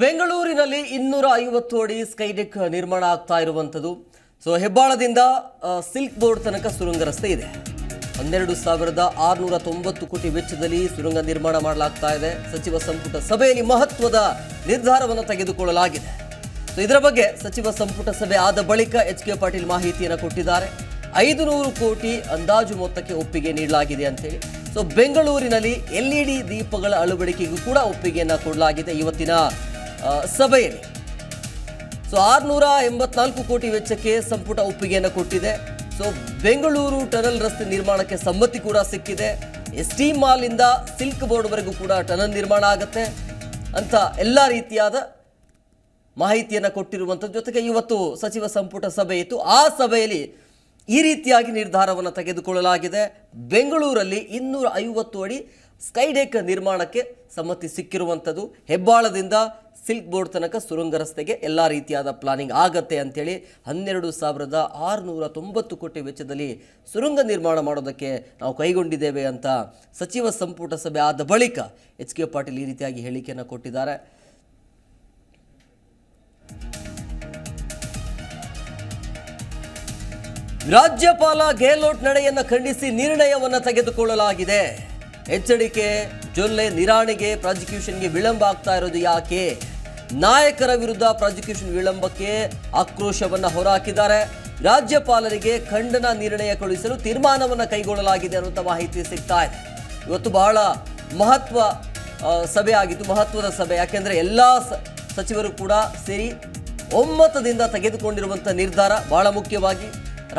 ಬೆಂಗಳೂರಿನಲ್ಲಿ ಇನ್ನೂರ ಐವತ್ತು ಅಡಿ ಸ್ಕೈಡೆಕ್ ನಿರ್ಮಾಣ ಆಗ್ತಾ ಇರುವಂಥದ್ದು. ಸೊ ಹೆಬ್ಬಾಳದಿಂದ ಸಿಲ್ಕ್ ಬೋರ್ಡ್ ತನಕ ಸುರಂಗ ರಸ್ತೆ ಇದೆ. ಹನ್ನೆರಡು ಸಾವಿರದ ಆರುನೂರ ತೊಂಬತ್ತು ಕೋಟಿ ವೆಚ್ಚದಲ್ಲಿ ಸುರಂಗ ನಿರ್ಮಾಣ ಮಾಡಲಾಗ್ತಾ ಇದೆ. ಸಚಿವ ಸಂಪುಟ ಸಭೆಯಲ್ಲಿ ಮಹತ್ವದ ನಿರ್ಧಾರವನ್ನು ತೆಗೆದುಕೊಳ್ಳಲಾಗಿದೆ. ಸೊ ಇದರ ಬಗ್ಗೆ ಸಚಿವ ಸಂಪುಟ ಸಭೆ ಆದ ಬಳಿಕ ಎಚ್ ಕೆ ಪಾಟೀಲ್ ಮಾಹಿತಿಯನ್ನು ಕೊಟ್ಟಿದ್ದಾರೆ. ಐದು ನೂರು ಕೋಟಿ ಅಂದಾಜು ಮೊತ್ತಕ್ಕೆ ಒಪ್ಪಿಗೆ ನೀಡಲಾಗಿದೆ ಅಂತೇಳಿ. ಸೊ ಬೆಂಗಳೂರಿನಲ್ಲಿ ಎಲ್ ಇ ಡಿ ದೀಪಗಳ ಅಳವಡಿಕೆಗೂ ಕೂಡ ಒಪ್ಪಿಗೆಯನ್ನು ಕೊಡಲಾಗಿದೆ. ಇವತ್ತಿನ ಸಭೆಯಲ್ಲಿ. ಸೊ ಆರುನೂರ ಎಂಬತ್ನಾಲ್ಕು ಕೋಟಿ ವೆಚ್ಚಕ್ಕೆ ಸಂಪುಟ ಒಪ್ಪಿಗೆಯನ್ನು ಕೊಟ್ಟಿದೆ. ಸೊ ಬೆಂಗಳೂರು ಟನಲ್ ರಸ್ತೆ ನಿರ್ಮಾಣಕ್ಕೆ ಸಮ್ಮತಿ ಕೂಡ ಸಿಕ್ಕಿದೆ. ಎಸ್ ಟಿ ಮಾಲಿಂದ ಸಿಲ್ಕ್ ಬೋರ್ಡ್ವರೆಗೂ ಕೂಡ ಟನಲ್ ನಿರ್ಮಾಣ ಆಗುತ್ತೆ ಅಂತ ಎಲ್ಲ ರೀತಿಯಾದ ಮಾಹಿತಿಯನ್ನು ಕೊಟ್ಟಿರುವಂಥದ್ದು. ಜೊತೆಗೆ ಇವತ್ತು ಸಚಿವ ಸಂಪುಟ ಸಭೆ ಇತ್ತು. ಆ ಸಭೆಯಲ್ಲಿ ಈ ರೀತಿಯಾಗಿ ನಿರ್ಧಾರವನ್ನು ತೆಗೆದುಕೊಳ್ಳಲಾಗಿದೆ. ಬೆಂಗಳೂರಲ್ಲಿ ಇನ್ನೂರ ಐವತ್ತು ಅಡಿ ಸ್ಕೈಡೆಕ್ ನಿರ್ಮಾಣಕ್ಕೆ ಸಮ್ಮತಿ ಸಿಕ್ಕಿರುವಂಥದ್ದು. ಹೆಬ್ಬಾಳದಿಂದ ಸಿಲ್ಕ್ ಬೋರ್ಡ್ ತನಕ ಸುರಂಗ ರಸ್ತೆಗೆ ಎಲ್ಲ ರೀತಿಯಾದ ಪ್ಲಾನಿಂಗ್ ಆಗತ್ತೆ ಅಂಥೇಳಿ ಹನ್ನೆರಡು ಸಾವಿರದ ಆರುನೂರ ತೊಂಬತ್ತು ಕೋಟಿ ವೆಚ್ಚದಲ್ಲಿ ಸುರಂಗ ನಿರ್ಮಾಣ ಮಾಡೋದಕ್ಕೆ ನಾವು ಕೈಗೊಂಡಿದ್ದೇವೆ ಅಂತ ಸಚಿವ ಸಂಪುಟ ಸಭೆ ಆದ ಬಳಿಕ ಎಚ್ ಕೆ ಪಾಟೀಲ್ ಈ ರೀತಿಯಾಗಿ ಹೇಳಿಕೆಯನ್ನು ಕೊಟ್ಟಿದ್ದಾರೆ. ರಾಜ್ಯಪಾಲ ಗೆಹ್ಲೋಟ್ ನಡೆಯನ್ನು ಖಂಡಿಸಿ ನಿರ್ಣಯವನ್ನು ತೆಗೆದುಕೊಳ್ಳಲಾಗಿದೆ. ಎಚ್ಚರಿಕೆ, ಜೊಲ್ಲೆ, ನಿರಾಣಿಗೆ ಪ್ರಾಸಿಕ್ಯೂಷನ್ಗೆ ವಿಳಂಬ ಆಗ್ತಾ ಇರೋದು ಯಾಕೆ? ನಾಯಕರ ವಿರುದ್ಧ ಪ್ರಾಸಿಕ್ಯೂಷನ್ ವಿಳಂಬಕ್ಕೆ ಆಕ್ರೋಶವನ್ನು ಹೊರಹಾಕಿದ್ದಾರೆ. ರಾಜ್ಯಪಾಲರಿಗೆ ಖಂಡನ ನಿರ್ಣಯ ಕಳುಹಿಸಲು ತೀರ್ಮಾನವನ್ನು ಕೈಗೊಳ್ಳಲಾಗಿದೆ ಅನ್ನುವಂಥ ಮಾಹಿತಿ ಸಿಗ್ತಾ ಇದೆ. ಇವತ್ತು ಬಹಳ ಮಹತ್ವ ಸಭೆ ಆಗಿತ್ತು ಮಹತ್ವದ ಸಭೆ. ಯಾಕೆಂದರೆ ಎಲ್ಲ ಸಚಿವರು ಕೂಡ ಸೇರಿ ಒಮ್ಮತದಿಂದ ತೆಗೆದುಕೊಂಡಿರುವಂಥ ನಿರ್ಧಾರ ಬಹಳ ಮುಖ್ಯವಾಗಿ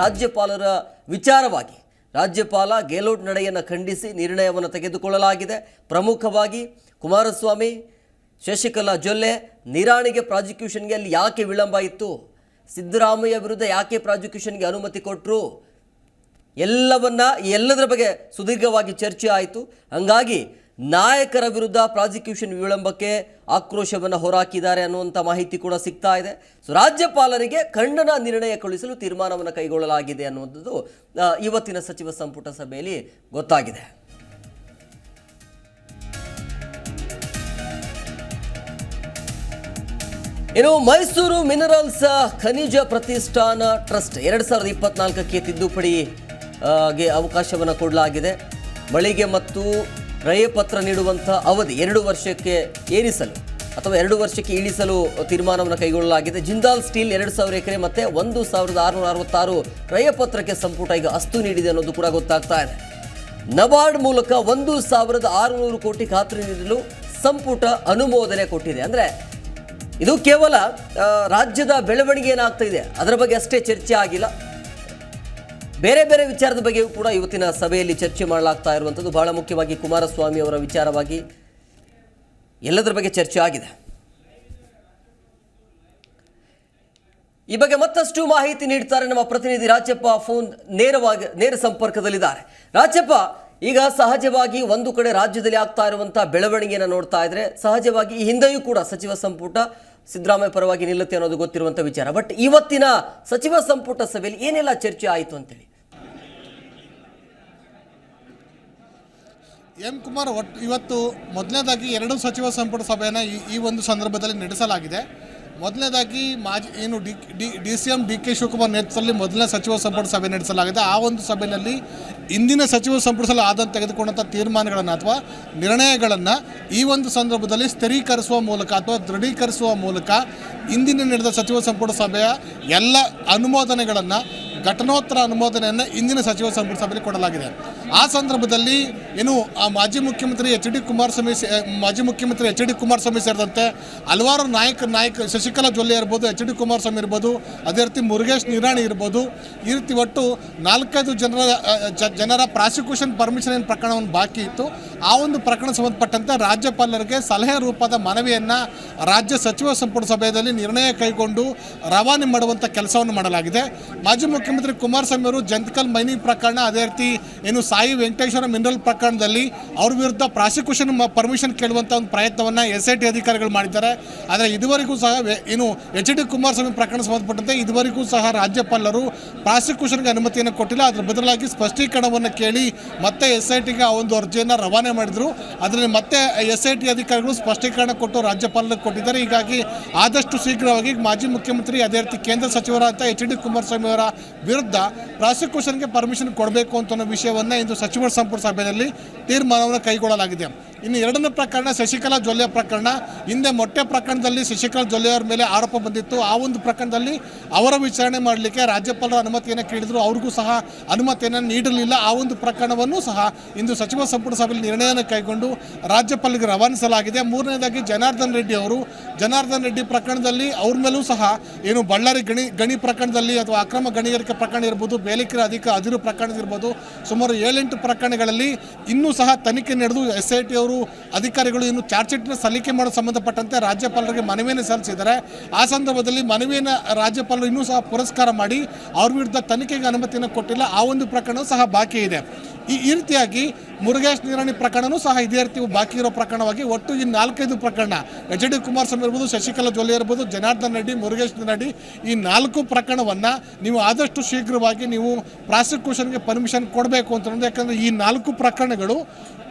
ರಾಜ್ಯಪಾಲರ ವಿಚಾರವಾಗಿ. ರಾಜ್ಯಪಾಲ ಗೆಹ್ಲೋಟ್ ನಡೆಯನ್ನು ಖಂಡಿಸಿ ನಿರ್ಣಯವನ್ನು ತೆಗೆದುಕೊಳ್ಳಲಾಗಿದೆ. ಪ್ರಮುಖವಾಗಿ ಕುಮಾರಸ್ವಾಮಿ ಶಶಿಕಲಾ ಜೊಲ್ಲೆ ನಿರಾಣಿಗೆ ಪ್ರಾಸಿಕ್ಯೂಷನ್ಗೆ ಅಲ್ಲಿ ಯಾಕೆ ವಿಳಂಬ ಇತ್ತು? ಸಿದ್ದರಾಮಯ್ಯ ವಿರುದ್ಧ ಯಾಕೆ ಪ್ರಾಸಿಕ್ಯೂಷನ್ಗೆ ಅನುಮತಿ ಕೊಟ್ಟರು ಎಲ್ಲವನ್ನ ಎಲ್ಲದರ ಬಗ್ಗೆ ಸುದೀರ್ಘವಾಗಿ ಚರ್ಚೆ ಆಯಿತು. ಹಂಗಾಗಿ ನಾಯಕರ ವಿರುದ್ಧ ಪ್ರಾಸಿಕ್ಯೂಷನ್ ವಿಳಂಬಕ್ಕೆ ಆಕ್ರೋಶವನ್ನು ಹೊರಹಾಕಿದ್ದಾರೆ ಅನ್ನುವಂಥ ಮಾಹಿತಿ ಕೂಡ ಸಿಗ್ತಾ ಇದೆ. ಸೊ ರಾಜ್ಯಪಾಲರಿಗೆ ಖಂಡನ ನಿರ್ಣಯ ಕಳುಹಿಸಲು ತೀರ್ಮಾನವನ್ನು ಕೈಗೊಳ್ಳಲಾಗಿದೆ ಅನ್ನುವಂಥದ್ದು ಇವತ್ತಿನ ಸಚಿವ ಸಂಪುಟ ಸಭೆಯಲ್ಲಿ ಗೊತ್ತಾಗಿದೆ. ಇನ್ನು ಮೈಸೂರು ಮಿನರಲ್ಸ್ ಖನಿಜ ಪ್ರತಿಷ್ಠಾನ ಟ್ರಸ್ಟ್ ಎರಡು ಸಾವಿರದ ಇಪ್ಪತ್ನಾಲ್ಕಕ್ಕೆ ತಿದ್ದುಪಡಿ ಗೆ ಅವಕಾಶವನ್ನು ಕೊಡಲಾಗಿದೆ. ಮಳಿಗೆ ಮತ್ತು ಕ್ರಯಪತ್ರ ನೀಡುವಂಥ ಅವಧಿ ಎರಡು ವರ್ಷಕ್ಕೆ ಏರಿಸಲು ಅಥವಾ ಎರಡು ವರ್ಷಕ್ಕೆ ಇಳಿಸಲು ತೀರ್ಮಾನವನ್ನು ಕೈಗೊಳ್ಳಲಾಗಿದೆ. ಜಿಂದಾಲ್ ಸ್ಟೀಲ್ ಎರಡು ಸಾವಿರ ಎಕರೆ ಮತ್ತು ಒಂದು ಸಾವಿರದ ಆರುನೂರ ಅರವತ್ತಾರು ಕ್ರಯಪತ್ರಕ್ಕೆ ಸಂಪುಟ ಈಗ ಅಸ್ತು ನೀಡಿದೆ ಅನ್ನೋದು ಕೂಡ ಗೊತ್ತಾಗ್ತಾ ಇದೆ. ನಬಾರ್ಡ್ ಮೂಲಕ ಒಂದು ಸಾವಿರದ ಆರುನೂರು ಕೋಟಿ ಖಾತ್ರಿ ನೀಡಲು ಸಂಪುಟ ಅನುಮೋದನೆ ಕೊಟ್ಟಿದೆ. ಅಂದರೆ ಇದು ಕೇವಲ ರಾಜ್ಯದ ಬೆಳವಣಿಗೆ ಏನಾಗ್ತಾ ಇದೆ. ಅದರ ಬಗ್ಗೆ ಅಷ್ಟೇ ಚರ್ಚೆ ಆಗಿಲ್ಲ. ಬೇರೆ ಬೇರೆ ವಿಚಾರದ ಬಗ್ಗೆಯೂ ಕೂಡ ಇವತ್ತಿನ ಸಭೆಯಲ್ಲಿ ಚರ್ಚೆ ಮಾಡಲಾಗ್ತಾ ಇರುವಂಥದ್ದು. ಬಹಳ ಮುಖ್ಯವಾಗಿ ಕುಮಾರಸ್ವಾಮಿ ಅವರ ವಿಚಾರವಾಗಿ ಎಲ್ಲದರ ಬಗ್ಗೆ ಚರ್ಚೆ ಆಗಿದೆ. ಈ ಬಗ್ಗೆ ಮತ್ತಷ್ಟು ಮಾಹಿತಿ ನೀಡ್ತಾರೆ ನಮ್ಮ ಪ್ರತಿನಿಧಿ ರಾಜಪ್ಪ. ಫೋನ್ ನೇರವಾಗಿ, ನೇರ ಸಂಪರ್ಕದಲ್ಲಿದ್ದಾರೆ. ರಾಜಪ್ಪ ಈಗ ಸಹಜವಾಗಿ ಒಂದು ಕಡೆ ರಾಜ್ಯದಲ್ಲಿ ಆಗ್ತಾ ಇರುವಂತಹ ಬೆಳವಣಿಗೆಯನ್ನು ನೋಡ್ತಾ ಇದ್ರೆ ಸಹಜವಾಗಿ ಈ ಹಿಂದೆಯೂ ಕೂಡ ಸಚಿವ ಸಂಪುಟ ಸಿದ್ದರಾಮಯ್ಯ ಪರವಾಗಿ ನಿಲ್ಲುತ್ತೆ ಅನ್ನೋದು ಗೊತ್ತಿರುವಂಥ ವಿಚಾರ. ಬಟ್ ಇವತ್ತಿನ ಸಚಿವ ಸಂಪುಟ ಸಭೆಯಲ್ಲಿ ಏನೆಲ್ಲ ಚರ್ಚೆ ಆಯಿತು ಅಂತೇಳಿ? ಎಂ ಕುಮಾರ್ ಒಟ್ಟು ಇವತ್ತು ಮೊದಲನೇದಾಗಿ ಎರಡು ಸಚಿವ ಸಂಪುಟ ಸಭೆಯನ್ನು ಈ ಈ ಒಂದು ಸಂದರ್ಭದಲ್ಲಿ ನಡೆಸಲಾಗಿದೆ. ಮೊದಲನೇದಾಗಿ ಮಾಜಿ ಏನು D D D C M D K Shivakumar ನೇತೃತ್ವದಲ್ಲಿ ಮೊದಲನೇ ಸಚಿವ ಸಂಪುಟ ಸಭೆ ನಡೆಸಲಾಗಿದೆ. ಆ ಒಂದು ಸಭೆಯಲ್ಲಿ ಇಂದಿನ ಸಚಿವ ಸಂಪುಟದಲ್ಲಿ ಆದಂತ ತೆಗೆದುಕೊಂಡಂಥ ತೀರ್ಮಾನಗಳನ್ನು ಅಥವಾ ನಿರ್ಣಯಗಳನ್ನು ಈ ಒಂದು ಸಂದರ್ಭದಲ್ಲಿ ಸ್ಥಿರೀಕರಿಸುವ ಮೂಲಕ ಅಥವಾ ದೃಢೀಕರಿಸುವ ಮೂಲಕ ಇಂದಿನ ನಡೆದ ಸಚಿವ ಸಂಪುಟ ಸಭೆಯ ಎಲ್ಲ ಅನುಮೋದನೆಗಳನ್ನು ಘಟನೋತ್ತರ ಅನುಮೋದನೆಯನ್ನು ಇಂದಿನ ಸಚಿವ ಸಂಪುಟ ಸಭೆಯಲ್ಲಿ ಕೊಡಲಾಗಿದೆ. ಆ ಸಂದರ್ಭದಲ್ಲಿ ಏನು ಆ ಮಾಜಿ ಮುಖ್ಯಮಂತ್ರಿ ಎಚ್ ಡಿ ಕುಮಾರಸ್ವಾಮಿ ಮಾಜಿ ಮುಖ್ಯಮಂತ್ರಿ ಎಚ್ ಡಿ ಕುಮಾರಸ್ವಾಮಿ ಸೇರಿದಂತೆ ಹಲವಾರು ನಾಯಕ ನಾಯಕ ಶಶಿಕಲಾ ಜೊಲ್ಲೆ ಇರ್ಬೋದು, ಎಚ್ ಡಿ ಕುಮಾರಸ್ವಾಮಿ ಇರ್ಬೋದು, ಅದೇ ರೀತಿ ಮುರುಗೇಶ್ ನಿರಾಣಿ ಇರ್ಬೋದು, ಈ ರೀತಿ ಒಟ್ಟು ನಾಲ್ಕೈದು ಜನರ ಜನರ ಪ್ರಾಸಿಕ್ಯೂಷನ್ ಪರ್ಮಿಷನ್ ಪ್ರಕರಣವನ್ನು ಬಾಕಿ ಇತ್ತು, ಆ ಒಂದು ಪ್ರಕರಣ ಸಂಬಂಧಪಟ್ಟಂತೆ ರಾಜ್ಯಪಾಲರಿಗೆ ಸಲಹೆ ರೂಪದ ಮನವಿಯನ್ನು ರಾಜ್ಯ ಸಚಿವ ಸಂಪುಟ ಸಭೆಯಲ್ಲಿ ನಿರ್ಣಯ ಕೈಗೊಂಡು ರವಾನೆ ಮಾಡುವಂಥ ಕೆಲಸವನ್ನು ಮಾಡಲಾಗಿದೆ. ಮಾಜಿ ಮುಖ್ಯಮಂತ್ರಿ ಕುಮಾರಸ್ವಾಮಿ ಅವರು ಜಂತಕಲ್ ಮೈನಿಂಗ್ ಪ್ರಕರಣ ಅದೇ ರೀತಿ ಏನು ಸಾಯಿ ವೆಂಕಟೇಶ್ವರ ಮಿನರಲ್ ಪ್ರಕರಣದಲ್ಲಿ ಅವ್ರ ವಿರುದ್ಧ ಪ್ರಾಸಿಕ್ಯೂಷನ್ ಪರ್ಮಿಷನ್ ಕೇಳುವಂಥ ಒಂದು ಪ್ರಯತ್ನವನ್ನು ಎಸ್ ಐ ಟಿ ಅಧಿಕಾರಿಗಳು ಮಾಡಿದ್ದಾರೆ. ಆದರೆ ಇದುವರೆಗೂ ಸಹ ಏನು ಎಚ್ ಡಿ ಕುಮಾರಸ್ವಾಮಿ ಪ್ರಕರಣ ಸಂಬಂಧಪಟ್ಟಂತೆ ಇದುವರೆಗೂ ಸಹ ರಾಜ್ಯಪಾಲರು ಪ್ರಾಸಿಕ್ಯೂಷನ್ಗೆ ಅನುಮತಿಯನ್ನು ಕೊಟ್ಟಿಲ್ಲ. ಅದರ ಬದಲಾಗಿ ಸ್ಪಷ್ಟೀಕರಣವನ್ನು ಕೇಳಿ ಮತ್ತೆ ಎಸ್ ಐ ಟಿಗೆ ಆ ಒಂದು ಅರ್ಜಿಯನ್ನು ರವಾನೆ ಮಾಡಿದರು. ಅದರಲ್ಲಿ ಮತ್ತೆ ಎಸ್ ಐ ಟಿ ಅಧಿಕಾರಿಗಳು ಸ್ಪಷ್ಟೀಕರಣ ಕೊಟ್ಟು ರಾಜ್ಯಪಾಲರಿಗೆ ಕೊಟ್ಟಿದ್ದಾರೆ. ಹೀಗಾಗಿ ಆದಷ್ಟು ಶೀಘ್ರವಾಗಿ ಮಾಜಿ ಮುಖ್ಯಮಂತ್ರಿ ಅದೇ ರೀತಿ ಕೇಂದ್ರ ಸಚಿವರಾದ ಎಚ್ ಡಿ ಕುಮಾರಸ್ವಾಮಿ ಅವರ ವಿರುದ್ಧ ಪ್ರಾಸಿಕ್ಯೂಷನ್ಗೆ ಪರ್ಮಿಷನ್ ಕೊಡಬೇಕು ಅಂತ ಅನ್ನೋ ವಿಷಯವನ್ನು ಇಂದು ಸಚಿವರ ಸಂಪುಟ ಸಭೆಯಲ್ಲಿ ತೀರ್ಮಾನವನ್ನು ಕೈಗೊಳ್ಳಲಾಗಿದೆ. ಇನ್ನು ಎರಡನೇ ಪ್ರಕರಣ ಶಶಿಕಲಾ ಜೊಲ್ಲೆ ಪ್ರಕರಣ. ಹಿಂದೆ ಮೊಟ್ಟೆ ಪ್ರಕರಣದಲ್ಲಿ ಶಶಿಕಲಾ ಜೊಲ್ಲೆ ಅವರ ಮೇಲೆ ಆರೋಪ ಬಂದಿತ್ತು. ಆ ಒಂದು ಪ್ರಕರಣದಲ್ಲಿ ಅವರ ವಿಚಾರಣೆ ಮಾಡಲಿಕ್ಕೆ ರಾಜ್ಯಪಾಲರ ಅನುಮತಿಯನ್ನು ಕೇಳಿದ್ರು. ಅವ್ರಿಗೂ ಸಹ ಅನುಮತಿಯನ್ನು ನೀಡಲಿಲ್ಲ. ಆ ಒಂದು ಪ್ರಕರಣವನ್ನು ಸಹ ಇಂದು ಸಚಿವ ಸಂಪುಟ ಸಭೆಯಲ್ಲಿ ನಿರ್ಣಯವನ್ನು ಕೈಗೊಂಡು ರಾಜ್ಯಪಾಲರಿಗೆ ರವಾನಿಸಲಾಗಿದೆ. ಮೂರನೇದಾಗಿ ಜನಾರ್ದನ್ ರೆಡ್ಡಿ ಅವರು, ಜನಾರ್ದನ್ ರೆಡ್ಡಿ ಪ್ರಕರಣದಲ್ಲಿ ಅವ್ರ ಮೇಲೂ ಸಹ ಏನು ಬಳ್ಳಾರಿ ಗಣಿ ಗಣಿ ಪ್ರಕರಣದಲ್ಲಿ ಅಥವಾ ಅಕ್ರಮ ಗಣಿಗಾರಿಕೆ ಪ್ರಕರಣ ಇರ್ಬೋದು, ಬೇಲಿಕೆರೆ ಅಧಿಕ ಅದಿರು ಪ್ರಕರಣ ಇರ್ಬೋದು ಸುಮಾರು ಏಳೆಂಟು ಪ್ರಕರಣಗಳಲ್ಲಿ ಇನ್ನೂ ಸಹ ತನಿಖೆ ನಡೆದು ಎಸ್ ಐ ಟಿ ಅವರು ಅಧಿಕಾರಿಗಳು ಇನ್ನು ಚಾರ್ಜ್ ಸಲ್ಲಿಕೆ ಮಾಡೋ ಸಂಬಂಧಪಟ್ಟಂತೆ ರಾಜ್ಯಪಾಲರಿಗೆ ಮನವಿಯನ್ನು ಸಲ್ಲಿಸಿದ್ದಾರೆ. ಆ ಸಂದರ್ಭದಲ್ಲಿ ಮನವಿಯನ್ನು ರಾಜ್ಯಪಾಲರು ಇನ್ನೂ ಸಹ ಪುರಸ್ಕಾರ ಮಾಡಿ ಅವ್ರ ವಿರುದ್ಧ ತನಿಖೆಗೆ ಅನುಮತಿಯನ್ನು ಕೊಟ್ಟಿಲ್ಲ. ಆ ಒಂದು ಪ್ರಕರಣ ಸಹ ಬಾಕಿ ಇದೆ. ಈ ರೀತಿಯಾಗಿ ಮುರುಗೇಶ್ ನಿರಾಣಿ ಪ್ರಕರಣವೂ ಸಹ ಇದೇ ರೀತಿ ಬಾಕಿ ಇರೋ ಪ್ರಕರಣವಾಗಿ ಒಟ್ಟು ಈ ನಾಲ್ಕೈದು ಪ್ರಕರಣ ಎಚ್ ಡಿ ಕುಮಾರಸ್ವಾಮಿ ಇರ್ಬೋದು, ಶಶಿಕಲಾ ಜೊಲ್ಲೆ ಇರ್ಬೋದು, ಜನಾರ್ದನ್ ರೆಡ್ಡಿ, ಮುರುಗೇಶ್ ನಿರಾಣಿ ಈ ನಾಲ್ಕು ಪ್ರಕರಣವನ್ನು ನೀವು ಆದಷ್ಟು ಶೀಘ್ರವಾಗಿ ನೀವು ಪ್ರಾಸಿಕ್ಯೂಷನ್ಗೆ ಪರ್ಮಿಷನ್ ಕೊಡಬೇಕು ಅಂತ ಯಾಕಂದರೆ ಈ ನಾಲ್ಕು ಪ್ರಕರಣಗಳು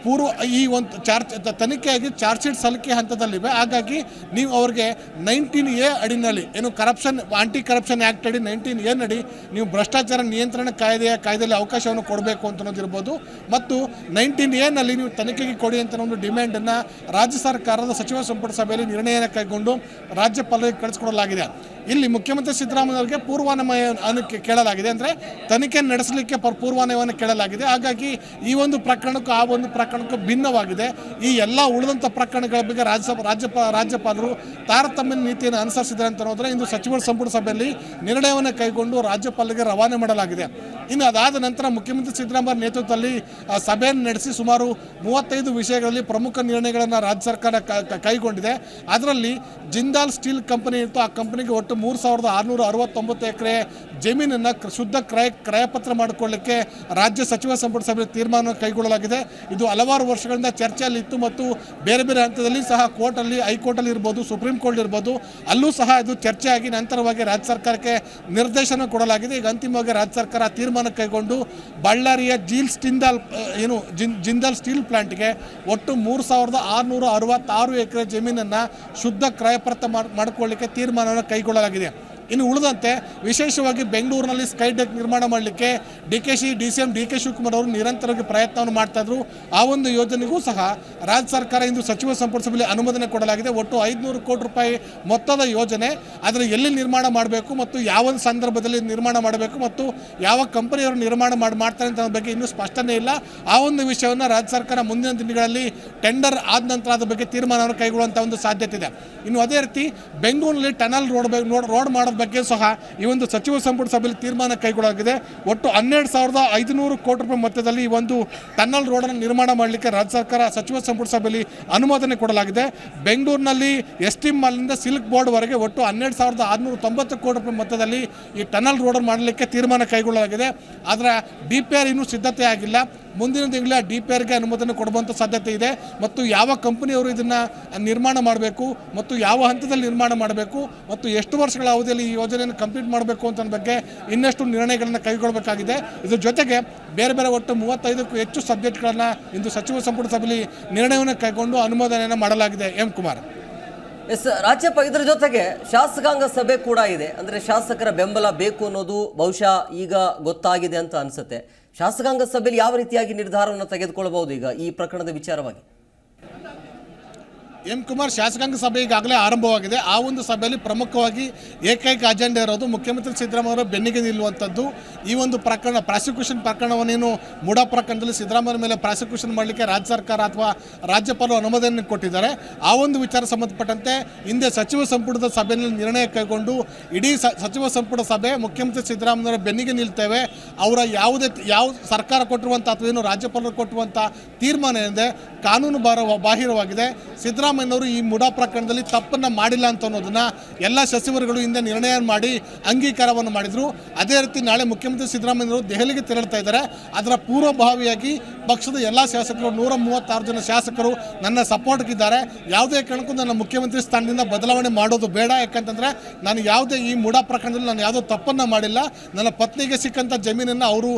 ಪೂರ್ವ ಈ ಒಂದು ಚಾರ್ಜ್ ತನಿಖೆ ತನಿಖೆಯಾಗಿ ಚಾರ್ಜ್ ಶೀಟ್ ಸಲ್ಲಿಕೆ ಹಂತದಲ್ಲಿವೆ. ಹಾಗಾಗಿ ನೀವು ಅವ್ರಿಗೆ ನೈನ್ಟೀನ್ ಎ ಅಡಿನಲ್ಲಿ, ಏನು ಕರಪ್ಷನ್ ಆಂಟಿ ಕರಪ್ಷನ್ ಆ್ಯಕ್ಟ್ ಅಡಿ ನೈನ್ಟೀನ್ ಎ ನಡಿ ನೀವು ಭ್ರಷ್ಟಾಚಾರ ನಿಯಂತ್ರಣ ಕಾಯ್ದೆಯ ಕಾಯ್ದೆಯಲ್ಲಿ ಅವಕಾಶವನ್ನು ಕೊಡಬೇಕು ಅಂತ ಅನ್ನೋದಿರ್ಬೋದು ಮತ್ತು ನೈನ್ಟೀನ್ ಎನಲ್ಲಿ ನೀವು ತನಿಖೆಗೆ ಕೊಡಿ ಅಂತ ಒಂದು ಡಿಮ್ಯಾಂಡನ್ನು ರಾಜ್ಯ ಸರ್ಕಾರದ ಸಚಿವ ಸಂಪುಟ ಸಭೆಯಲ್ಲಿ ನಿರ್ಣಯನ ಕೈಗೊಂಡು ರಾಜ್ಯಪಾಲರಿಗೆ ಕಳಿಸ್ಕೊಡಲಾಗಿದೆ. ಇಲ್ಲಿ ಮುಖ್ಯಮಂತ್ರಿ ಸಿದ್ದರಾಮಯ್ಯವರಿಗೆ ಪೂರ್ವಾನುಮಯ ಅನ್ನು ಕೇಳಲಾಗಿದೆ ಅಂದರೆ ತನಿಖೆ ನಡೆಸಲಿಕ್ಕೆ ಪರ್ ಪೂರ್ವಾನುಮಯವನ್ನು ಕೇಳಲಾಗಿದೆ. ಹಾಗಾಗಿ ಈ ಒಂದು ಪ್ರಕರಣಕ್ಕೂ ಆ ಒಂದು ಪ್ರಕರಣಕ್ಕೂ ಭಿನ್ನವಾಗಿದೆ. ಈ ಎಲ್ಲ ಉಳಿದಂಥ ಪ್ರಕರಣಗಳ ಬಗ್ಗೆ ರಾಜ್ಯಸಭಾ, ರಾಜ್ಯಪ, ರಾಜ್ಯಪಾಲರು ತಾರತಮ್ಯ ನೀತಿಯನ್ನು ಅನುಸರಿಸಿದ್ದಾರೆ ಅಂತ ನೋಡಿದ್ರೆ ಇಂದು ಸಚಿವರ ಸಂಪುಟ ಸಭೆಯಲ್ಲಿ ನಿರ್ಣಯವನ್ನು ಕೈಗೊಂಡು ರಾಜ್ಯಪಾಲರಿಗೆ ರವಾನೆ ಮಾಡಲಾಗಿದೆ. ಇನ್ನು ಅದಾದ ನಂತರ ಮುಖ್ಯಮಂತ್ರಿ ಸಿದ್ದರಾಮಯ್ಯ ನೇತೃತ್ವದಲ್ಲಿ ಸಭೆಯನ್ನು ನಡೆಸಿ ಸುಮಾರು ಮೂವತ್ತೈದು ವಿಷಯಗಳಲ್ಲಿ ಪ್ರಮುಖ ನಿರ್ಣಯಗಳನ್ನು ರಾಜ್ಯ ಸರ್ಕಾರ ಕೈಗೊಂಡಿದೆ. ಅದರಲ್ಲಿ ಜಿಂದಾಲ್ ಸ್ಟೀಲ್ ಕಂಪನಿ ಇತ್ತು. ಆ ಕಂಪನಿಗೆ ಒಟ್ಟು ಮೂರು ಸಾವಿರದ ಆರುನೂರ ಅರವತ್ತೊಂಬತ್ತು ಎಕರೆ ಜಮೀನನ್ನು ಶುದ್ಧ ಕ್ರಯ, ಕ್ರಯಪತ್ರ ಮಾಡಿಕೊಳ್ಳಿಕ್ಕೆ ರಾಜ್ಯ ಸಚಿವ ಸಂಪುಟ ಸಭೆಯಲ್ಲಿ ತೀರ್ಮಾನ ಕೈಗೊಳ್ಳಲಾಗಿದೆ. ಇದು ಹಲವಾರು ವರ್ಷಗಳಿಂದ ಚರ್ಚೆಯಲ್ಲಿ ಇತ್ತು ಮತ್ತು ಬೇರೆ ಬೇರೆ ಹಂತದಲ್ಲಿ ಸಹ ಕೋರ್ಟಲ್ಲಿ, ಹೈಕೋರ್ಟಲ್ಲಿ ಇರ್ಬೋದು, ಸುಪ್ರೀಂ ಕೋರ್ಟ್ ಇರ್ಬೋದು, ಅಲ್ಲೂ ಸಹ ಇದು ಚರ್ಚೆಯಾಗಿ ನಂತರವಾಗಿ ರಾಜ್ಯ ಸರ್ಕಾರಕ್ಕೆ ನಿರ್ದೇಶನ ಕೊಡಲಾಗಿದೆ. ಈಗ ಅಂತಿಮವಾಗಿ ರಾಜ್ಯ ಸರ್ಕಾರ ತೀರ್ಮಾನ ಕೈಗೊಂಡು ಬಳ್ಳಾರಿಯ ಜೀಲ್ ಸ್ಟಿಂದಾಲ್ ಏನು ಜಿಂದಾಲ್ ಸ್ಟೀಲ್ ಪ್ಲಾಂಟ್ಗೆ ಒಟ್ಟು ಮೂರು ಸಾವಿರದ ಆರುನೂರ ಅರವತ್ತಾರು ಎಕರೆ ಜಮೀನನ್ನು ಶುದ್ಧ ಕ್ರಯಪತ್ರ ಮಾಡ್, ಮಾಡಿಕೊಳ್ಳಿಕ್ಕೆ ತೀರ್ಮಾನವನ್ನು ಕೈಗೊಳ್ಳಲಾಗಿದೆ ولا جنيه ಇನ್ನು ಉಳಿದಂತೆ ವಿಶೇಷವಾಗಿ ಬೆಂಗಳೂರಿನಲ್ಲಿ ಸ್ಕೈ ಡೆಕ್ ನಿರ್ಮಾಣ ಮಾಡಲಿಕ್ಕೆ D K she D C M D K Shivakumar ಅವರು ನಿರಂತರವಾಗಿ ಪ್ರಯತ್ನವನ್ನು ಮಾಡ್ತಾ ಇದ್ರು. ಆ ಒಂದು ಯೋಜನೆಗೂ ಸಹ ರಾಜ್ಯ ಸರ್ಕಾರ ಇಂದು ಸಚಿವ ಸಂಪುಟ ಸಭೆಯಲ್ಲಿ ಅನುಮೋದನೆ ಕೊಡಲಾಗಿದೆ. ಒಟ್ಟು ಐದುನೂರು ಕೋಟಿ ರೂಪಾಯಿ ಮೊತ್ತದ ಯೋಜನೆ ಅದನ್ನು ಎಲ್ಲಿ ನಿರ್ಮಾಣ ಮಾಡಬೇಕು ಮತ್ತು ಯಾವ ಸಂದರ್ಭದಲ್ಲಿ ನಿರ್ಮಾಣ ಮಾಡಬೇಕು ಮತ್ತು ಯಾವ ಕಂಪನಿಯವರು ನಿರ್ಮಾಣ ಮಾಡಿ, ಮಾಡ್ತಾರೆ ಅಂತ ಬಗ್ಗೆ ಇನ್ನೂ ಸ್ಪಷ್ಟನೆ ಇಲ್ಲ. ಆ ಒಂದು ವಿಷಯವನ್ನು ರಾಜ್ಯ ಸರ್ಕಾರ ಮುಂದಿನ ದಿನಗಳಲ್ಲಿ ಟೆಂಡರ್ ಆದ ನಂತರ ಅದ್ರ ಬಗ್ಗೆ ತೀರ್ಮಾನವನ್ನು ಕೈಗೊಳ್ಳುವಂಥ ಒಂದು ಸಾಧ್ಯತೆ ಇದೆ. ಇನ್ನು ಅದೇ ರೀತಿ ಬೆಂಗಳೂರಿನಲ್ಲಿ ಟನಲ್ ರೋಡ್ ರೋಡ್ ಮಾಡೋದ್ರ ಬಗ್ಗೆ ಸಹ ಈ ಒಂದು ಸಚಿವ ಸಂಪುಟ ಸಭೆಯಲ್ಲಿ ತೀರ್ಮಾನ ಕೈಗೊಳ್ಳಲಾಗಿದೆ. ಒಟ್ಟು ಹನ್ನೆರಡು ಸಾವಿರದ ಐದುನೂರು ಕೋಟಿ ರೂಪಾಯಿ ಮೊತ್ತದಲ್ಲಿ ಈ ಒಂದು ಟನ್ನಲ್ ರೋಡನ್ನು ನಿರ್ಮಾಣ ಮಾಡಲಿಕ್ಕೆ ರಾಜ್ಯ ಸರ್ಕಾರ ಸಚಿವ ಸಂಪುಟ ಸಭೆಯಲ್ಲಿ ಅನುಮೋದನೆ ಕೊಡಲಾಗಿದೆ. ಬೆಂಗಳೂರಿನಲ್ಲಿ ಎಸ್ ಟಿ ಮಾಲ್ನಿಂದ ಸಿಲ್ಕ್ ಬೋರ್ಡ್ವರೆಗೆ ಒಟ್ಟು ಹನ್ನೆರಡು ಸಾವಿರದ ಆರುನೂರ ತೊಂಬತ್ತು ಕೋಟಿ ರೂಪಾಯಿ ಮೊತ್ತದಲ್ಲಿ ಈ ಟನಲ್ ರೋಡನ್ನು ಮಾಡಲಿಕ್ಕೆ ತೀರ್ಮಾನ ಕೈಗೊಳ್ಳಲಾಗಿದೆ. ಆದರೆ ಬಿ ಪಿ ಆರ್ ಇನ್ನೂ ಸಿದ್ಧತೆ ಆಗಿಲ್ಲ. ಮುಂದಿನ ತಿಂಗಳ ಡಿ ಪಿ ಆರ್ಗೆ ಅನುಮೋದನೆ ಕೊಡುವಂಥ ಸಾಧ್ಯತೆ ಇದೆ. ಮತ್ತು ಯಾವ ಕಂಪನಿಯವರು ಇದನ್ನು ನಿರ್ಮಾಣ ಮಾಡಬೇಕು, ಮತ್ತು ಯಾವ ಹಂತದಲ್ಲಿ ನಿರ್ಮಾಣ ಮಾಡಬೇಕು, ಮತ್ತು ಎಷ್ಟು ವರ್ಷಗಳ ಅವಧಿಯಲ್ಲಿ ಈ ಯೋಜನೆಯನ್ನು ಕಂಪ್ಲೀಟ್ ಮಾಡಬೇಕು ಅಂತ ಬಗ್ಗೆ ಇನ್ನಷ್ಟು ನಿರ್ಣಯಗಳನ್ನು ಕೈಗೊಳ್ಳಬೇಕಾಗಿದೆ ಇದರ ಜೊತೆಗೆ ಬೇರೆ ಬೇರೆ ಒಟ್ಟು ಮೂವತ್ತೈದಕ್ಕೂ ಹೆಚ್ಚು ಸಬ್ಜೆಕ್ಟ್ಗಳನ್ನು ಇಂದು ಸಚಿವ ಸಂಪುಟ ಸಭೆಯಲ್ಲಿ ನಿರ್ಣಯವನ್ನು ಕೈಗೊಂಡು ಅನುಮೋದನೆಯನ್ನು ಮಾಡಲಾಗಿದೆ. ಎಂ ಕುಮಾರ್. ಎಸ್ ರಾಜ್ಯಪ್ಪ ಇದರ ಜೊತೆಗೆ ಶಾಸಕಾಂಗ ಸಭೆ ಕೂಡ ಇದೆ. ಅಂದರೆ ಶಾಸಕರ ಬೆಂಬಲ ಬೇಕು ಅನ್ನೋದು ಬಹುಶಃ ಈಗ ಗೊತ್ತಾಗಿದೆ ಅಂತ ಅನ್ಸುತ್ತೆ. ಶಾಸಕಾಂಗ ಸಭೆಯಲ್ಲಿ ಯಾವ ರೀತಿಯಾಗಿ ನಿರ್ಧಾರವನ್ನು ತೆಗೆದುಕೊಳ್ಳಬಹುದು ಈಗ ಈ ಪ್ರಕರಣದ ವಿಚಾರವಾಗಿ? ಎಂ ಕುಮಾರ್ ಶಾಸಕಾಂಗ ಸಭೆ ಈಗಾಗಲೇ ಆರಂಭವಾಗಿದೆ. ಆ ಒಂದು ಸಭೆಯಲ್ಲಿ ಪ್ರಮುಖವಾಗಿ ಏಕೈಕ ಅಜೆಂಡಾ ಇರೋದು ಮುಖ್ಯಮಂತ್ರಿ ಸಿದ್ದರಾಮಯ್ಯ ಬೆನ್ನಿಗೆ ನಿಲ್ಲುವಂಥದ್ದು. ಈ ಒಂದು ಪ್ರಕರಣ, ಪ್ರಾಸಿಕ್ಯೂಷನ್ ಪ್ರಕರಣವನ್ನೇನು ಮೂಡ ಪ್ರಕರಣದಲ್ಲಿ ಸಿದ್ದರಾಮಯ್ಯ ಮೇಲೆ ಪ್ರಾಸಿಕ್ಯೂಷನ್ ಮಾಡಲಿಕ್ಕೆ ರಾಜ್ಯ ಸರ್ಕಾರ ಅಥವಾ ರಾಜ್ಯಪಾಲರು ಅನುಮೋದನೆ ಕೊಟ್ಟಿದ್ದಾರೆ. ಆ ಒಂದು ವಿಚಾರ ಸಂಬಂಧಪಟ್ಟಂತೆ ಹಿಂದೆ ಸಚಿವ ಸಂಪುಟದ ಸಭೆಯಲ್ಲಿ ನಿರ್ಣಯ ಕೈಗೊಂಡು ಇಡೀ ಸಚಿವ ಸಂಪುಟ ಸಭೆ ಮುಖ್ಯಮಂತ್ರಿ ಸಿದ್ದರಾಮಯ್ಯ ಬೆನ್ನಿಗೆ ನಿಲ್ತೇವೆ. ಅವರ ಯಾವುದೇ ಯಾವ ಸರ್ಕಾರ ಕೊಟ್ಟಿರುವಂಥ ಅಥವಾ ಏನು ರಾಜ್ಯಪಾಲರು ಕೊಟ್ಟಿರುವಂಥ ತೀರ್ಮಾನ ಏನಿದೆ, ಕಾನೂನು ಬಾರ ಬಾಹಿರವಾಗಿದೆ. ಸಿದ್ದರಾಮಯ್ಯ ಸಿದ್ದರಾಮಯ್ಯನವರು ಈ ಮುಡಾ ಪ್ರಕರಣದಲ್ಲಿ ತಪ್ಪನ್ನು ಮಾಡಿಲ್ಲ ಅಂತ ಅನ್ನೋದನ್ನ ಎಲ್ಲ ಸಚಿವರುಗಳು ಹಿಂದೆ ನಿರ್ಣಯ ಮಾಡಿ ಅಂಗೀಕಾರವನ್ನು ಮಾಡಿದ್ರು. ಅದೇ ರೀತಿ ನಾಳೆ ಮುಖ್ಯಮಂತ್ರಿ ಸಿದ್ದರಾಮಯ್ಯನವರು ದೆಹಲಿಗೆ ತೆರಳ್ತಾ ಇದ್ದಾರೆ. ಅದರ ಪೂರ್ವಭಾವಿಯಾಗಿ ಪಕ್ಷದ ಎಲ್ಲ ಶಾಸಕರು, ನೂರ ಮೂವತ್ತಾರು ಜನ ಶಾಸಕರು ನನ್ನ ಸಪೋರ್ಟ್ಗಿದ್ದಾರೆ ಯಾವುದೇ ಕಾರಣಕ್ಕೂ ನನ್ನ ಮುಖ್ಯಮಂತ್ರಿ ಸ್ಥಾನದಿಂದ ಬದಲಾವಣೆ ಮಾಡೋದು ಬೇಡ. ಯಾಕಂತಂದರೆ ನಾನು ಯಾವುದೇ ಈ ಮುಡಾ ಪ್ರಕರಣದಲ್ಲಿ ನಾನು ಯಾವುದೋ ತಪ್ಪನ್ನು ಮಾಡಿಲ್ಲ. ನನ್ನ ಪತ್ನಿಗೆ ಸಿಕ್ಕಂಥ ಜಮೀನನ್ನು ಅವರು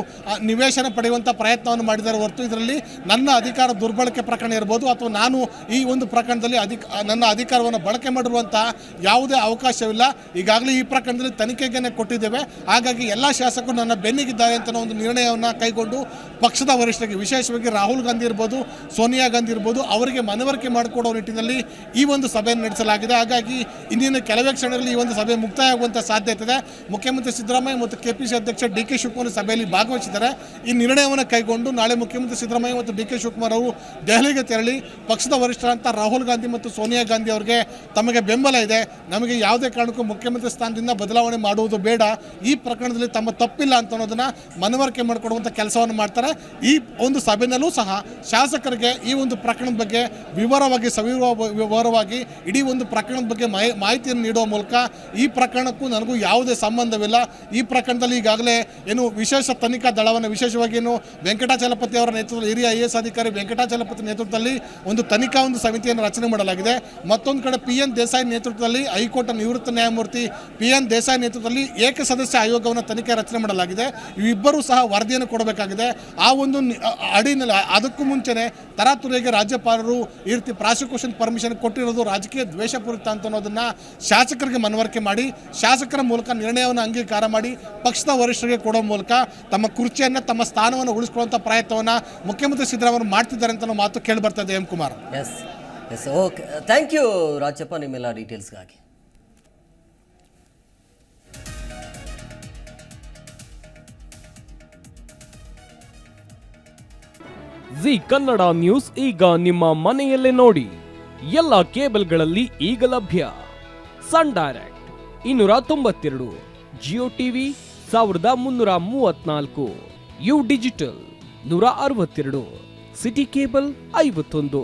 ನಿವೇಶನ ಪಡೆಯುವಂಥ ಪ್ರಯತ್ನವನ್ನು ಮಾಡಿದ್ದಾರೆ ಹೊರತು ಇದರಲ್ಲಿ ನನ್ನ ಅಧಿಕಾರ ದುರ್ಬಳಕೆ ಪ್ರಕರಣ ಇರ್ಬೋದು ಅಥವಾ ನಾನು ಈ ಒಂದು ಪ್ರಕರಣದಲ್ಲಿ ಅಧಿಕ ನನ್ನ ಅಧಿಕಾರವನ್ನು ಬಳಕೆ ಮಾಡಿರುವಂತಹ ಯಾವುದೇ ಅವಕಾಶವಿಲ್ಲ. ಈಗಾಗಲೇ ಈ ಪ್ರಕರಣದಲ್ಲಿ ತನಿಖೆಗೆ ಕೊಟ್ಟಿದ್ದೇವೆ. ಹಾಗಾಗಿ ಎಲ್ಲ ಶಾಸಕರು ನನ್ನ ಬೆನ್ನಿಗಿದ್ದಾರೆ ಅಂತ ಒಂದು ನಿರ್ಣಯವನ್ನು ಕೈಗೊಂಡು ಪಕ್ಷದ ವರಿಷ್ಠರಿಗೆ, ವಿಶೇಷವಾಗಿ ರಾಹುಲ್ ಗಾಂಧಿ ಇರ್ಬೋದು, ಸೋನಿಯಾ ಗಾಂಧಿ ಇರ್ಬೋದು, ಅವರಿಗೆ ಮನವರಿಕೆ ಮಾಡಿಕೊಡೋ ನಿಟ್ಟಿನಲ್ಲಿ ಈ ಒಂದು ಸಭೆಯನ್ನು ನಡೆಸಲಾಗಿದೆ. ಹಾಗಾಗಿ ಇಂದಿನ ಕೆಲವೇ ಕ್ಷಣಗಳಲ್ಲಿ ಈ ಒಂದು ಸಭೆ ಮುಕ್ತಾಯ ಆಗುವಂಥ ಸಾಧ್ಯತೆ ಇದೆ. ಮುಖ್ಯಮಂತ್ರಿ ಸಿದ್ದರಾಮಯ್ಯ ಮತ್ತು ಕೆಪಿಸಿ ಅಧ್ಯಕ್ಷ ಡಿ ಕೆ ಶಿವಕುಮಾರ್ ಸಭೆಯಲ್ಲಿ ಭಾಗವಹಿಸಿದ್ದಾರೆ. ಈ ನಿರ್ಣಯವನ್ನು ಕೈಗೊಂಡು ನಾಳೆ ಮುಖ್ಯಮಂತ್ರಿ ಸಿದ್ದರಾಮಯ್ಯ ಮತ್ತು ಡಿ ಕೆ ಶಿವಕುಮಾರ್ ಅವರು ದೆಹಲಿಗೆ ತೆರಳಿ ಪಕ್ಷದ ವರಿಷ್ಠರಂತ ರಾಹುಲ್ ಗಾಂಧಿ ಮತ್ತು ಸೋನಿಯಾ ಗಾಂಧಿ ಅವರಿಗೆ ತಮಗೆ ಬೆಂಬಲ ಇದೆ. ನಮಗೆ ಯಾವುದೇ ಕಾರಣಕ್ಕೂ ಮುಖ್ಯಮಂತ್ರಿ ಸ್ಥಾನದಿಂದ ಬದಲಾವಣೆ ಮಾಡುವುದು ಬೇಡ. ಈ ಪ್ರಕರಣದಲ್ಲಿ ತಮ್ಮ ತಪ್ಪಿಲ್ಲ ಅಂತ ಅನ್ನೋದನ್ನ ಮನವರಿಕೆ ಮಾಡಿಕೊಡುವಂಥ ಕೆಲಸವನ್ನು ಮಾಡ್ತಾರೆ. ಈ ಒಂದು ಸಭೆಯಲ್ಲೂ ಸಹ ಶಾಸಕರಿಗೆ ಈ ಒಂದು ಪ್ರಕರಣದ ಬಗ್ಗೆ ವಿವರವಾಗಿ ಸವಿವ, ವಿವರವಾಗಿ ಇಡೀ ಒಂದು ಪ್ರಕರಣದ ಬಗ್ಗೆ ಮಾಹಿ- ಮಾಹಿತಿಯನ್ನು ನೀಡುವ ಮೂಲಕ ಈ ಪ್ರಕರಣಕ್ಕೂ ನನಗೂ ಯಾವುದೇ ಸಂಬಂಧವಿಲ್ಲ. ಈ ಪ್ರಕರಣದಲ್ಲಿ ಈಗಾಗಲೇ ಏನು ವಿಶೇಷ ತನಿಖಾ ದಳವನ್ನು ವಿಶೇಷವಾಗಿ ಏನು ವೆಂಕಟಾಚಲಪತಿ ಅವರ ನೇತೃತ್ವದಲ್ಲಿ ಹಿರಿಯ ಐ ಅಧಿಕಾರಿ ವೆಂಕಟಾಚಲಪತಿ ನೇತೃತ್ವದಲ್ಲಿ ಒಂದು ತನಿಖಾ ಒಂದು ಸಮಿತಿಯನ್ನು ರಚನೆ ಮಾಡಲಾಗಿದೆ. ಮತ್ತೊಂದು ಕಡೆ ಪಿ ಎನ್ ದೇಸಾಯಿ ನೇತೃತ್ವದಲ್ಲಿ ಹೈಕೋರ್ಟ್ ನಿವೃತ್ತ ನ್ಯಾಯಮೂರ್ತಿ ಪಿ ಎನ್ ದೇಸಾಯಿ ನೇತೃತ್ವದಲ್ಲಿ ಏಕಸದಸ್ಯ ಆಯೋಗವನ್ನು ತನಿಖೆ ರಚನೆ ಮಾಡಲಾಗಿದೆ. ಇವಿಬ್ಬರೂ ಸಹ ವರದಿಯನ್ನು ಕೊಡಬೇಕಾಗಿದೆ. ಆ ಒಂದು ಅಡಿನಲ್ಲಿ ಅದಕ್ಕೂ ಮುಂಚೆನೆ ತರಾತುರಿಗೆ ರಾಜ್ಯಪಾಲರು ಈ ರೀತಿ ಪ್ರಾಸಿಕ್ಯೂಷನ್ ಪರ್ಮಿಷನ್ ಕೊಟ್ಟಿರೋದು ರಾಜಕೀಯ ದ್ವೇಷಪೂರಿತ ಅಂತ ಅನ್ನೋದನ್ನ ಶಾಸಕರಿಗೆ ಮನವರಿಕೆ ಮಾಡಿ, ಶಾಸಕರ ಮೂಲಕ ನಿರ್ಣಯವನ್ನು ಅಂಗೀಕಾರ ಮಾಡಿ, ಪಕ್ಷದ ವರಿಷ್ಠರಿಗೆ ಕೊಡೋ ಮೂಲಕ ತಮ್ಮ ಕುರ್ಚಿಯನ್ನು, ತಮ್ಮ ಸ್ಥಾನವನ್ನು ಉಳಿಸ್ಕೊಳ್ಳುವಂಥ ಪ್ರಯತ್ನವನ್ನು ಮುಖ್ಯಮಂತ್ರಿ ಸಿದ್ದರಾಮಯ್ಯ ಮಾಡ್ತಿದ್ದಾರೆ ಅಂತ ಮಾತು ಕೇಳಿ ಬರ್ತಾ ಇದೆ, M Kumar. Yes okay thank you Rajappa ನಿಮ್ಮೆಲ್ಲ ಡೀಟೇಲ್ಸ್ಗಾಗಿ ಜಿ ಕನ್ನಡ ನ್ಯೂಸ್ ಈಗ ನಿಮ್ಮ ಮನೆಯಲ್ಲೇ ನೋಡಿ. ಎಲ್ಲ ಕೇಬಲ್ಗಳಲ್ಲಿ ಈಗ ಲಭ್ಯ. ಸನ್ ಡೈರೆಕ್ಟ್ ಇನ್ನೂರ ತೊಂಬತ್ತೆರಡು, ಜಿಯೋ ಟಿವಿ ಸಾವಿರದ ಮುನ್ನೂರ ಮೂವತ್ನಾಲ್ಕು ಯು ಡಿಜಿಟಲ್ ನೂರ ಅರವತ್ತೆರಡು, ಸಿಟಿ ಕೇಬಲ್ ಐವತ್ತೊಂದು.